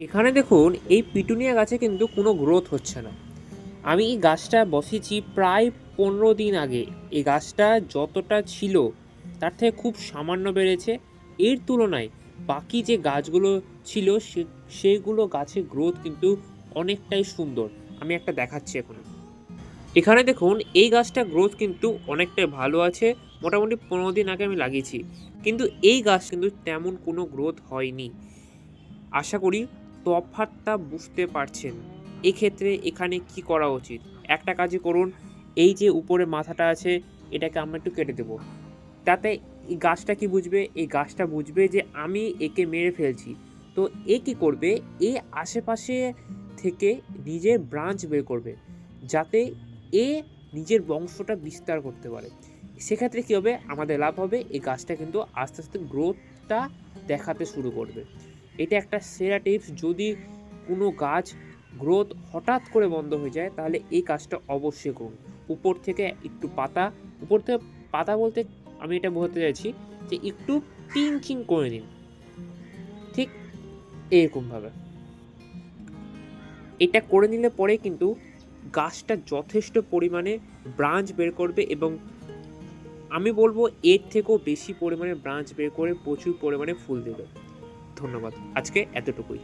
এখানে দেখুন, এই পিটুনিয়া গাছে কিন্তু কোনো গ্রোথ হচ্ছে না। আমি এই গাছটা বসেছি প্রায় পনেরো দিন আগে। এই গাছটা যতটা ছিল, তার থেকে খুব সামান্য বেড়েছে। এর তুলনায় বাকি যে গাছগুলো ছিল, সে, সেগুলো গাছের গ্রোথ কিন্তু অনেকটাই সুন্দর। আমি একটা দেখাচ্ছি এখন। এখানে দেখুন, এই গাছটা গ্রোথ কিন্তু অনেকটাই ভালো আছে। মোটামুটি পনেরো দিন আগে আমি লাগিয়েছি। কিন্তু এই গাছ কিন্তু তেমন কোনো গ্রোথ হয়নি। আশা করি তফাৎটা বুঝতে পারছেন। এক্ষেত্রে এখানে কি করা উচিত? একটা কাজই করুন, এই যে উপরে মাথাটা আছে, এটাকে আমরা একটু কেটে দেবো। তাতে এই গাছটা কি বুঝবে? এই গাছটা বুঝবে যে আমি একে মেরে ফেলছি। তো এ কি করবে? এ আশেপাশে থেকে নিজের ব্রাঞ্চ বের করবে, যাতে এ নিজের বংশটা বিস্তার করতে পারে। সেক্ষেত্রে কী হবে? আমাদের লাভ হবে, এই গাছটা কিন্তু আস্তে আস্তে গ্রোথটা দেখাতে শুরু করবে। এটা একটা সেরা টিপস যদি কোনো গাছ গ্রোথ হঠাৎ করে বন্ধ হয়ে যায়, তাহলে এই কাজটা অবশ্যই করুন। উপর থেকে একটু পাতা, উপর থেকে পাতা বলতে আমি এটা বলতে চাইছি যে একটু পিঞ্চিং করে নিন। ঠিক এরকমভাবে। এটা করে নিলে পরে কিন্তু গাছটা যথেষ্ট পরিমাণে ব্রাঞ্চ বের করবে এবং আমি বলব এর থেকেও বেশি পরিমাণে ব্রাঞ্চ বের করে প্রচুর পরিমাণে ফুল দেবে। ধন্যবাদ। আজকে এতটুকুই।